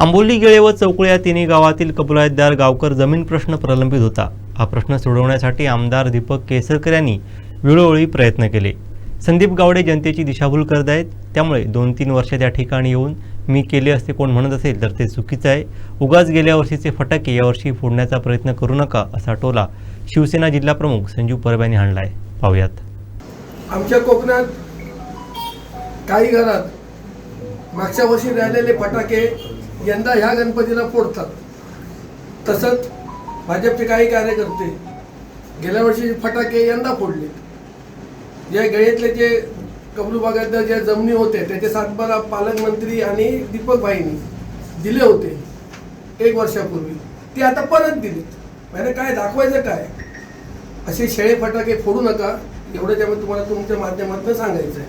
आंबोली गेळे व चौकुळे या तिन्ही गावातील कबुलायतदार गावकर जमीन प्रश्न प्रलंबित होता. हा प्रश्न सोडवण्यासाठी आमदार दीपक केसरकर यांनी वेळोवेळी प्रयत्न केले. संदीप गावडे जनतेची दिशाभूल करत आहेत. त्यामुळे दोन तीन वर्ष त्या ठिकाणी येऊन मी केले असते कोण म्हणत असेल तर ते चुकीचं आहे. उगाच गेल्या वर्षीचे फटाके यावर्षी फोडण्याचा प्रयत्न करू नका असा टोला शिवसेना जिल्हा प्रमुख संजीव परब यांनी हाणला आहे पाहूयात. आमच्या कोकणात काही घरात मागच्या वर्षी राहिलेले फटाके यंदा ह्या गणपतीला फोडतात. तसंच भाजपचे काही कार्यकर्ते गेल्या वर्षी फटाके यंदा फोडले या गळीतले जे कबलू भागातल्या ज्या जमिनी होत्या त्याचे सातबारा पालकमंत्री आणि दीपकभाईंनी दिले होते एक वर्षापूर्वी. ते आता परत दिलेत. म्हणजे काय दाखवायचं काय? असे शेळे फटाके फोडू नका. एवढं त्यामुळे तुम्हाला तुमच्या माध्यमातून सांगायचं आहे